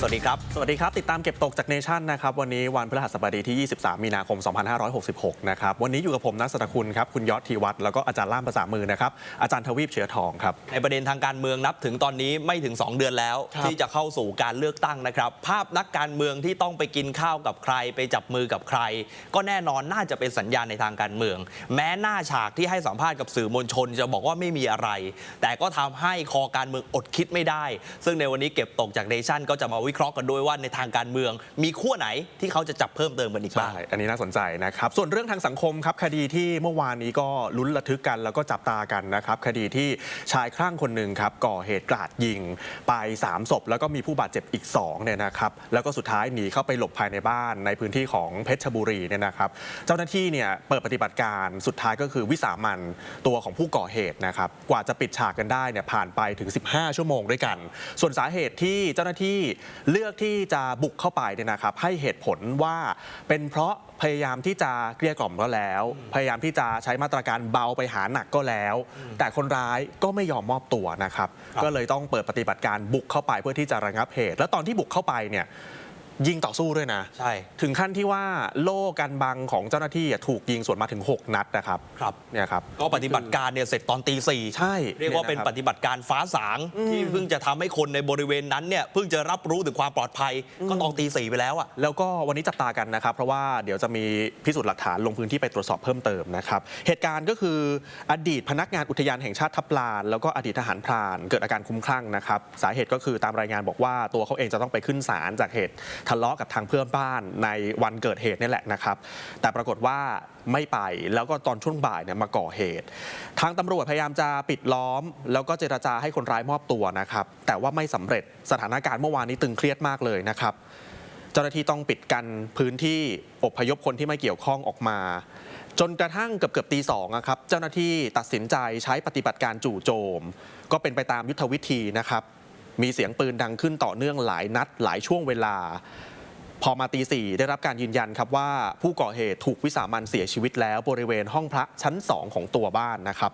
สวัสดีครับ สวัสดีครับ ติดตามเก็บตกจากเนชั่นนะครับ วันนี้วันพฤหัสบดีที่ 23 มีนาคม 2566 นะครับ วันนี้อยู่กับผมนักสตคุณครับ คุณยอดทีวัฒน์แล้วก็อาจารย์ล่ามภาษามือนะครับ อาจารย์ทวีปเชื้อทองครับ ในประเด็นทางการเมืองนับถึงตอนนี้ไม่ถึง 2 เดือนแล้วครับที่จะเข้าสู่การเลือกตั้งนะครับ ภาพนักการเมืองที่ต้องไปกินข้าวกับใคร ไปจับมือกับใคร ก็แน่นอนน่าจะเป็นสัญญาณในทางการเมือง แม้หน้าฉากที่ให้สัมภาษณ์กับสื่อมวลชน จะบอกว่าไม่มีอะไร แต่ก็ทำให้คอการเมืองอดคิดไม่ได้ ซึ่งในวันนี้เก็บตกจากเนชั่นก็จะมาวิเคราะห์กันด้วยว่าในทางการเมือง มีขั้วไหนที่เขาจะจับเพิ่มเติมกันอีกบ้าง ใช่ อันนี้น่าสนใจนะครับ ส่วนเรื่องทางสังคมครับคดีที่เมื่อวานนี้ก็ลุ้นระทึกกันแล้วก็จับตากันนะครับ คดีที่ชายคลั่งคนหนึ่งครับก่อเหตุกราดยิงไป 3 ศพ แล้วก็มีผู้บาดเจ็บอีก2เนี่ยนะครับ แล้วก็สุดท้ายหนีเข้าไปหลบภายในบ้านในพื้นที่ของเพชรบุรีเนี่ยนะครับ เจ้าหน้าที่เนี่ยเปิดปฏิบัติการสุดท้ายก็คือวิสามันตัวของผู้ก่อเหตุนะครับ กว่าจะปิดฉากกันได้เนี่ยผ่านไปถึง 15 ชั่วโมงด้วยกัน ส่วนสาเหตุที่เจ้าหน้าที่ เลือกที่จะบุกเข้าไปเนี่ยนะครับให้เหตุผลว่าเป็นเพราะพยายามที่จะเกลี้ยกล่อมก็แล้ว พยายามที่จะใช้มาตรการเบาไปหาหนักก็แล้ว แต่คนร้ายก็ไม่ยอมมอบตัวนะครับครับก็เลยต้องเปิดปฏิบัติการบุกเข้าไปเพื่อที่จะระงับเหตุ แล้วตอนที่บุกเข้าไปเนี่ย ยิงต่อสู้ด้วยนะ ใช่ ถึงขั้นที่ว่าโล่กันบังของเจ้าหน้าที่อะถูกยิงสวนมาถึง 6 นัดนะครับครับ เนี่ยครับ ก็ปฏิบัติการเนี่ยเสร็จตอนตีสี่ใช่เรียกว่าเป็นเนี่ยปนะครับฏิบัติการฟ้าสางที่เพิ่งจะทำให้คนในบริเวณนั้นเนี่ยเพิ่งจะรับรู้ถึงความปลอดภัย ก็ตอนตีสี่ไปแล้วอะ แล้วก็วันนี้จับตากันนะครับ เพราะว่าเดี๋ยวจะมีพิสูจน์หลักฐานลงพื้นที่ไปตรวจสอบเพิ่มเติมนะครับ เหตุการณ์ก็คืออดีตพนักงานอุทยานแห่งชาติทับลาน แล้วก็อดีตทหารพราน เกิดอาการคลุ้มคลั่งนะครับ สาเหตุก็คือตามรายงานบอกว่าตัวเขาเองจะต้องไปขึ้นศาลจากเหตุทะเลาะกับทางเพื่อนบ้านในวันเกิดเหตุนี่แหละนะครับ แต่ปรากฏว่าไม่ไปแล้วก็ตอนช่วงบ่ายเนี่ยมาก่อเหตุ ทางตำรวจพยายามจะปิดล้อม แล้วก็เจรจาให้คนร้ายมอบตัวนะครับ แต่ว่าไม่สำเร็จสถานการณ์เมื่อวานนี้ตึงเครียดมากเลยนะครับ เจ้าหน้าที่ต้องปิดกันพื้นที่อพยพคนที่ไม่เกี่ยวข้องออกมา จนกระทั่งเกือบเกือบตีสองครับเจ้าหน้าที่ตัดสินใจใช้ปฏิบัติการจู่โจม ก็เป็นไปตามยุทธวิธีนะครับ มีเสียงปืนดังขึ้นต่อเนื่องหลายนัดหลายช่วงเวลา พอมาตีสี่ได้รับการยืนยันครับว่าผู้ก่อเหตุถูกวิสามันเสียชีวิตแล้วบริเวณห้องพระชั้นสองของตัวบ้านนะครับ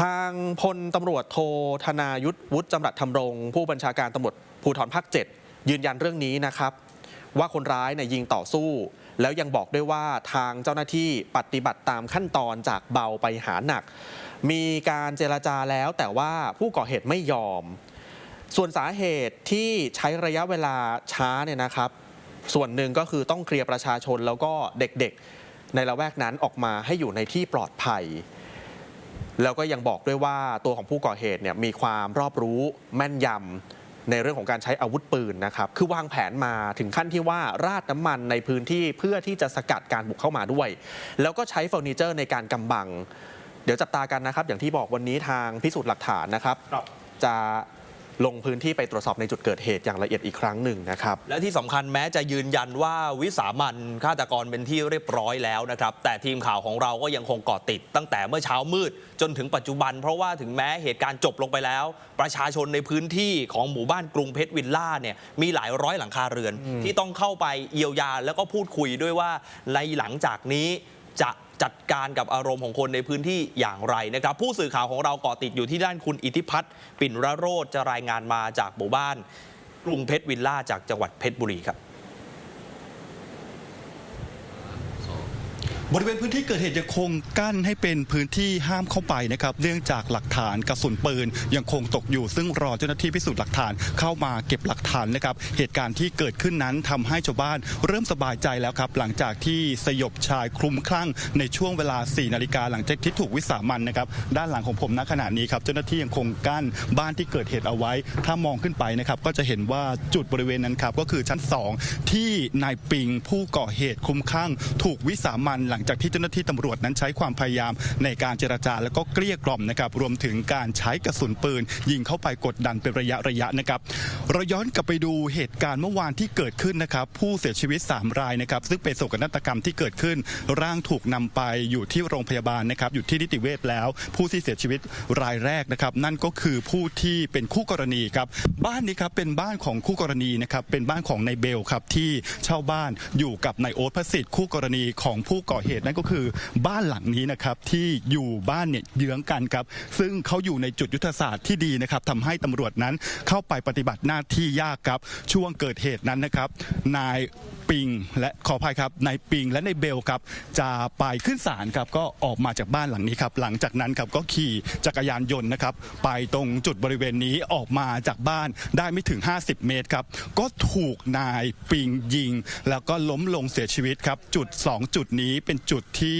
ทางพลตำรวจโทธนายุทธวุฒิจำรัดธรรมรง ผู้บัญชาการตำรวจภูธรภาค 7 ยืนยันเรื่องนี้นะครับ ว่าคนร้ายเนี่ยยิงต่อสู้ แล้วยังบอกด้วยว่าทางเจ้าหน้าที่ปฏิบัติตามขั้นตอนจากเบาไปหาหนัก มีการเจรจาแล้วแต่ว่าผู้ก่อเหตุไม่ยอม ส่วนสาเหตุที่ใช้ระยะเวลาช้าเนี่ยนะครับ ส่วนหนึ่งก็คือต้องเคลียร์ประชาชนแล้วก็เด็กๆ ในละแวกนั้นออกมาให้อยู่ในที่ปลอดภัย แล้วก็ยังบอกด้วยว่าตัวของผู้ก่อเหตุเนี่ยมีความรอบรู้แม่นยำในเรื่องของการใช้อาวุธปืนนะครับ คือวางแผนมาถึงขั้นที่ว่าราดน้ำมันในพื้นที่เพื่อที่จะสกัดการบุกเข้ามาด้วย แล้วก็ใช้เฟอร์นิเจอร์ในการกำบัง เดี๋ยวจับตากันนะครับ อย่างที่บอกวันนี้ทางพิสูจน์หลักฐานนะครับจะ ลงพื้นที่ไปตรวจสอบในจุดเกิดเหตุอย่างละเอียดอีกครั้งหนึ่งนะครับ และที่สำคัญแม้จะยืนยันว่าวิสามันฆาตกรเป็นที่เรียบร้อยแล้วนะครับ แต่ทีมข่าวของเราก็ยังคงเกาะติด ตั้งแต่เมื่อเช้ามืดจนถึงปัจจุบัน เพราะว่าถึงแม้เหตุการณ์จบลงไปแล้ว ประชาชนในพื้นที่ของหมู่บ้านกรุงเพชรวิลล่าเนี่ยมีหลายร้อยหลังคาเรือน ที่ต้องเข้าไปเยียวยาแล้วก็พูดคุยด้วยว่าในหลังจากนี้จะ จัดการกับอารมณ์ของคนในพื้นที่อย่างไรนะครับ ผู้สื่อข่าวของเราเกาะติดอยู่ที่ด้านคุณอิทธิพัฒน์ปิ่นระโรธจะรายงานมาจากหมู่บ้านกรุงเพชรวิลล่าจากจังหวัดเพชรบุรีครับ บริเวณพื้นที่เกิดเหตุยังคงกั้นให้เป็นพื้นที่ห้ามเข้าไปนะครับ เนื่องจากหลักฐานกระสุนปืนยังคงตกอยู่ ซึ่งรอเจ้าหน้าที่พิสูจน์หลักฐานเข้ามาเก็บหลักฐานนะครับ เหตุการณ์ที่เกิดขึ้นนั้นทำให้ชาวบ้านเริ่มสบายใจแล้วครับ หลังจากที่สยบชายคลุมคลั่งในช่วงเวลา 4 นาฬิกาหลังจากที่ถูกวิสามันนะครับ ด้านหลังของผมณขณะนี้ครับ เจ้าหน้าที่ยังคงกั้นบ้านที่เกิดเหตุเอาไว้ ถ้ามองขึ้นไปนะครับก็จะเห็นว่าจุดบริเวณนั้นครับก็คือชั้น 2 ที่นายปิงผู้ก่อเหตุคลุมคลั่งถูกวิสามันหลังจากที่เจ้าหน้าที่ตำรวจนั้นใช้ความพยายามในการเจรจาแล้วก็เกลี้ยกล่อมนะครับรวมถึงการใช้กระสุนปืน ยิงเข้าไปกดดันเป็นระยะระยะนะครับเราย้อนกลับไปดูเหตุการณ์เมื่อวานที่เกิดขึ้นนะครับผู้เสียชีวิต 3 รายนะครับซึ่งเป็นโศกนาฏกรรมที่เกิดขึ้น ร่างถูกนำไปอยู่ที่โรงพยาบาลนะครับอยู่ที่นิติเวชแล้ว ผู้ที่เสียชีวิตรายแรกนะครับนั่นก็คือผู้ที่เป็นคู่กรณีครับบ้านนี้ครับเป็นบ้านของคู่กรณีนะครับเป็นบ้านของนายเบลครับที่เช่าบ้านอยู่กับนายโอ๊ตพระสิทธิ์คู่กรณีของผู้ก่อเหตุเหตุนั่นก็คือบ้านหลังนี้นะครับที่อยู่บ้านเนี่ยเยื้องกันครับ ซึ่งเขาอยู่ในจุดยุทธศาสตร์ที่ดีนะครับทำให้ตำรวจนั้นเข้าไปปฏิบัติหน้าที่ยากครับช่วงเกิดเหตุนั้นนะครับนายปิงและขออภัยครับนายปิงและนายเบลครับจะไปขึ้นศาลครับก็ออกมาจากบ้านหลังนี้ครับหลังจากนั้นครับก็ขี่จักรยานยนต์นะครับไปตรงจุดบริเวณนี้ออกมาจากบ้านได้ไม่ถึง 50 เมตรครับก็ถูกนายปิงยิง แล้วก็ล้มลงเสียชีวิตครับจุด 2 จุดนี้เป็นจุดที่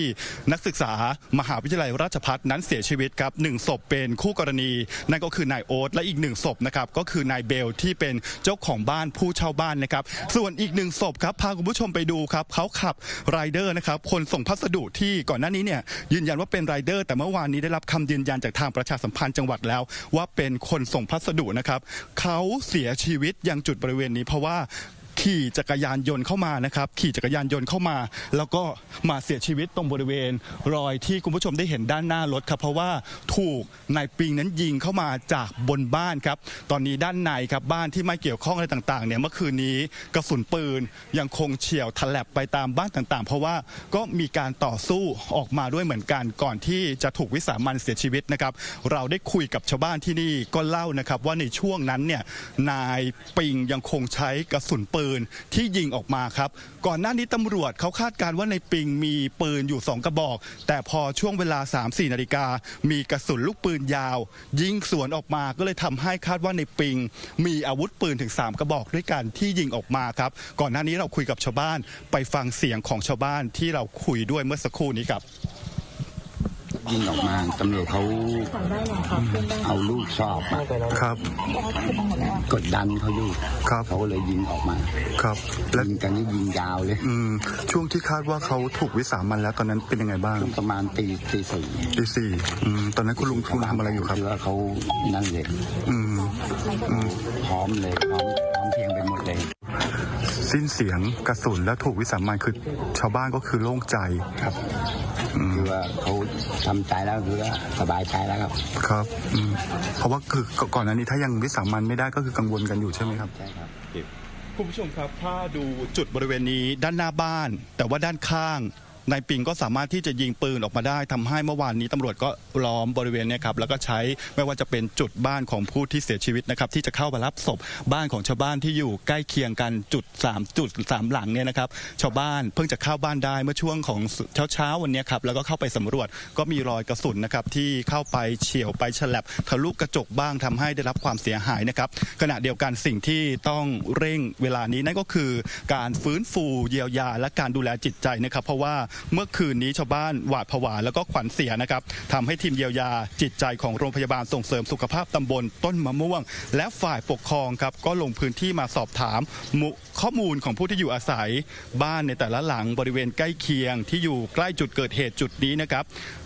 นักศึกษามหาวิทยาลัยราชภัฏนั้นเสียชีวิตครับหนึ่งศพเป็นคู่กรณี นั่นก็คือนายโอ๊ตและอีกหนึ่งศพนะครับก็คือนายเบลที่เป็นเจ้าของบ้านผู้เช่าบ้านนะครับ ส่วนอีกหนึ่งศพครับพาคุณผู้ชมไปดูครับเขาขับไรเดอร์นะครับคนส่งพัสดุที่ก่อนหน้านี้เนี่ยยืนยันว่าเป็นไรเดอร์ แต่เมื่อวานนี้ได้รับคำยืนยันจากทางประชาสัมพันธ์จังหวัดแล้ว ว่าเป็นคนส่งพัสดุนะครับเขาเสียชีวิตยังจุดบริเวณนี้เพราะว่า ขี่จักรยานยนต์เข้ามานะครับ ขี่จักรยานยนต์เข้ามา แล้วก็มาเสียชีวิตตรงบริเวณ รอยที่คุณผู้ชมได้เห็นด้านหน้ารถครับเพราะว่าถูกนายปิงนั้นยิงเข้ามาจากบนบ้านครับ ตอนนี้ด้านในครับบ้านที่ไม่เกี่ยวข้องอะไรต่างๆเนี่ยเมื่อคืนนี้กระสุนปืนยังคงเฉี่ยวทะแลบไปตามบ้านต่างๆ เพราะว่าก็มีการต่อสู้ออกมาด้วยเหมือนกันก่อนที่จะถูกวิสามันเสียชีวิตนะครับ เราได้คุยกับชาวบ้านที่นี่ก็เล่านะครับว่าในช่วงนั้นเนี่ยนายปิงยังคงใช้กระสุนปืนที่ยิงออกมาครับ ก่อนหน้านี้ตำรวจเขาคาดการณ์ว่าในปิงมีปืนอยู่ 2 กระบอก แต่พอช่วงเวลา 3-4 นาฬิกา มีกระสุนลูกปืนยาว ยิงสวนออกมาก็เลยทำให้คาดว่าในปิง มีอาวุธปืนถึง 3 กระบอกด้วยกันที่ยิงออกมาครับ ก่อนหน้านี้เราคุยกับชาวบ้าน ไปฟังเสียงของชาวบ้านที่เราคุยด้วยเมื่อสักครู่นี้ครับ ยิงออกมาตำรวจเขาเอาลูกชอบอะครับ กดดันเขาอยู่ครับ เขาก็เลยยิงออกมาครับ และยิงกันนี่ยิงยาวเลยอืมช่วงที่คาดว่าเขาถูกวิสามันแล้วตอนนั้นเป็นยังไงบ้างประมาณตีตีสี่ตีสี่อืมตอนนั้นคุณลุงคุณทำอะไรอยู่ครับคือว่าเขานั่นเลยอืมอืมพร้อมเลยพร้อมพร้อมเพรียงไปหมดเลย สิ้นเสียงกระสุนและถูกวิสามันคือชาวบ้านก็คือโล่งใจครับ คือว่าเขาทำใจแล้วคือว่าสบายใจแล้วครับ ครับอืมเพราะว่าคือก่อนหน้านี้ถ้ายังวิสามันไม่ได้ก็คือกังวลกันอยู่ใช่ไหมครับใช่ครับคุณผู้ชมครับถ้าดูจุดบริเวณนี้ด้านหน้าบ้าน แต่ว่าด้านข้าง นายปิงก็สามารถที่จะยิงปืนออกมาได้ทำให้เมื่อวานนี้ตำรวจก็ล้อมบริเวณเนี้ครับแล้วก็ใช้ไม่ว่าจะเป็นจุดบ้านของผู้ที่เสียชีวิตนะครับที่จะเข้ามารับศพบ้านของชาวบ้านที่อยู่ใกล้เคียงกันจุด3จุดสามหลังเนี่ยนะครับชาวบ้านเพิ่งจะเข้าบ้านได้เมื่อช่วงของเช้าเช้าวันนี้ครับแล้วก็เข้าไปสำรวจก็มีรอยกระสุนนะครับที่เข้าไปเฉียวไปฉลับทะลุกระจกบ้างทำให้ได้รับความเสียหายนะครับขณะเดียวกันสิ่งที่ต้องเร่งเวลานี้นั่นก็คือการฟื้นฟูเยียวยาและการดูแลจิตใจนะครับ เพราะว่าเมื่อคืนนี้ชาวบ้านหวาดผวาแล้วก็ขวัญเสียนะครับทำให้ทีมเยียวยาจิตใจของโรงพยาบาลส่งเสริมสุขภาพตำบลต้นมะม่วง และฝ่ายปกครองครับก็ลงพื้นที่มาสอบถามมุข้อมูลของผู้ที่อยู่อาศัย บ้านในแต่ละหลังบริเวณใกล้เคียงที่อยู่ใกล้จุดเกิดเหตุจุดนี้นะครับ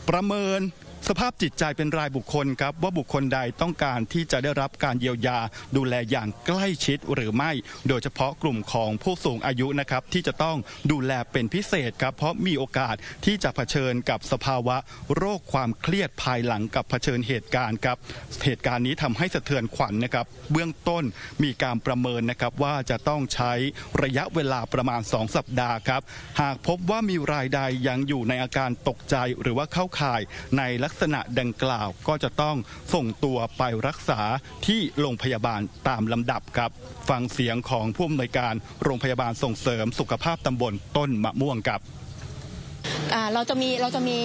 ประเมิน สภาพจิตใจเป็นรายบุคคลครับว่าบุคคลใดต้องการที่จะได้รับการเยียวยา ดูแลอย่างใกล้ชิดหรือไม่ โดยเฉพาะกลุ่มของผู้สูงอายุนะครับที่จะต้องดูแลเป็นพิเศษครับเพราะมีโอกาสที่จะเผชิญกับสภาวะโรคความเครียดภายหลังกับเผชิญเหตุการณ์ครับเหตุการณ์นี้ทำให้สะเทือนขวัญนะครับ เบื้องต้นมีการประเมินนะครับว่าจะต้องใช้ระยะเวลาประมาณ 2 สัปดาห์ครับหากพบว่ามีรายใดยังอยู่ในอาการตกใจหรือว่าเข้าข่ายในลักกษณะดังกล่าวก็จะต้องส่งตัวไปรักษาที่โรงพยาบาลตามลำดับครับ ฟังเสียงของผู้อำนวยการโรงพยาบาลส่งเสริมสุขภาพตำบลต้นมะม่วงครับ เราจะมีเราจะมี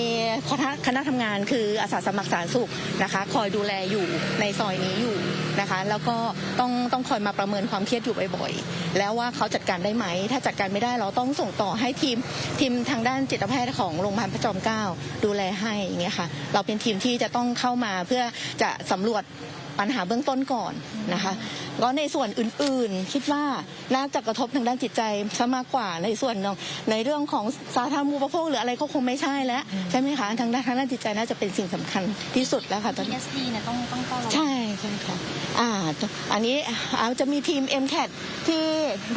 คณะคณะทำงานคืออาสาสมัครสาธารณสุขนะคะ คอยดูแลอยู่ในซอยนี้อยู่นะคะ แล้วก็ต้องต้องคอยมาประเมินความเครียดอยู่บ่อยๆ แล้วว่าเขาจัดการได้ไหม ถ้าจัดการไม่ได้เราต้องส่งต่อให้ทีมทีมทางด้านจิตแพทย์ของโรงพยาบาลพระจอมเกล้าดูแลให้อย่างเงี้ยค่ะ เราเป็นทีมที่จะต้องเข้ามาเพื่อจะสำรวจ ปัญหาเบื้องต้นก่อนนะคะก็ในส่วนอื่นๆ คิดว่าน่าจะกระทบทางด้านจิตใจซะมากกว่าในส่วนของในเรื่องของสาธารณูปโภคหรืออะไรก็คงไม่ใช่แล้วใช่ไหมคะทางด้านทางด้านจิตใจน่าจะเป็นสิ่งสำคัญที่สุดแล้วค่ะตอนนี้ PSD เนี่ยต้องต้องเฝ้าระวังใช่ใช่ค่ะอ่าอันนี้อาจะมีทีม m c a t ที่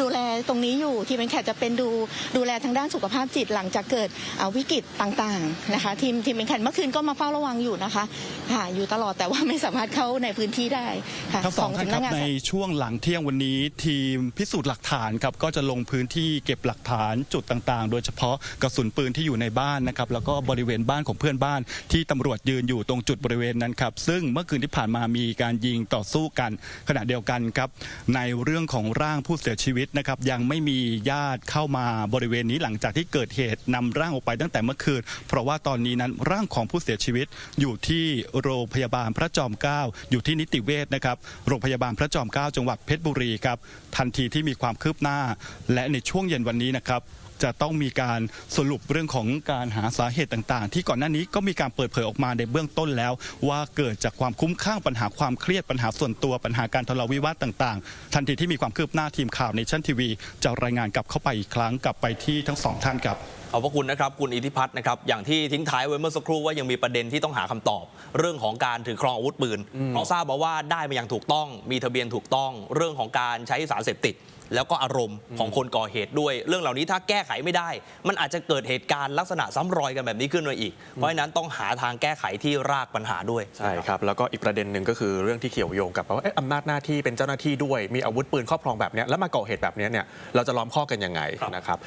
ดูแลตรงนี้อยู่ทีม m c a t จะเป็นดูดูแลทางด้านสุขภาพจิตหลังจากเกิดอ่าวิกฤตต่างๆนะคะทีมทีม m c a t เมื่อคืนก็มาเฝ้าระวังอยู่นะคะค่ะอยู่ตลอดแต่ว่าไม่สามารถเข้าในพื้นนที่ได้ค่ะทั้งสองท่านขครับสำกงในช่วงหลังเที่ยงวันนี้ ทีมพิสูจน์หลักฐานครับก็จะลงพื้นที่เก็บหลักฐานจุดต่างๆ โดยเฉพาะกระสุนปืนที่อยู่ในบ้านนะครับแล้วก็บริเวณบ้านของเพื่อนบ้าน ที่ตำรวจยืนอยู่ตรงจุดบริเวณนั้นครับซึ่งเมื่อคืนที่ผ่านมามีการยิงต่อสู้กัน ขณะเดียวกันครับในเรื่องของร่างผู้เสียชีวิตนะครับยังไม่มีญาติเข้ามาบริเวณนี้หลังจากที่เกิดเหตุนำร่างออกไปตั้งแต่เมื่อคืน เพราะว่าตอนนี้นั้นร่างของผู้เสียชีวิตอยู่ที่โรงพยาบาลพระจอมเกล้าอยู่ที่นิติเวชนะครับโรงพยาบาลพระจอมเกล้าจังหวัดเพชรบุรีครับทันทีที่มีความคืบหน้า และในช่วงเย็นวันนี้นะครับจะต้องมีการสรุปเรื่องของการหาสาเหตุต่างๆ ที่ก่อนหน้านี้ก็มีการเปิดเผยออกมาในเบื้องต้นแล้ว ว่าเกิดจากความคุ้มข้างปัญหาความเครียดปัญหาส่วนตัวปัญหาการทะเลาะวิวาทต่างๆ ทันทีที่มีความคืบหน้าทีมข่าวในชั้นทีวี จะรายงานกลับเข้าไปอีกครั้งกลับไปที่ทั้งสองท่านครับ ขอบพระคุณนะครับคุณอิทธิพัฒน์นะครับอย่างที่ทิ้งท้ายไว้เมื่อสักครู่ว่ายังมีประเด็นที่ต้องหาคำตอบ เรื่องของการถือครองอาวุธปืน เพราะทราบมาว่าได้มาอย่างถูกต้อง มีทะเบียนถูกต้อง เรื่องของการใช้สารเสพติด แล้วก็อารมณ์ของคนก่อเหตุด้วย เรื่องเหล่านี้ถ้าแก้ไขไม่ได้ มันอาจจะเกิดเหตุการณ์ลักษณะซ้ำรอยกันแบบนี้ขึ้นมาอีก เพราะฉะนั้นต้องหาทางแก้ไขที่รากปัญหาด้วยใช่ครับแล้วก็อีกประเด็นหนึ่งก็คือเรื่องที่เกี่ยวโยงกับว่าเอ๊ะอำนาจหน้าที่เป็นเจ้าหน้าที่ด้วยมีอาวุธปืนครอบครองแบบเนี้ยแล้วมาก่อเหตุแบบเนี้ยเนี่ยเราจะล้อมข้อกันยังไงนะครับ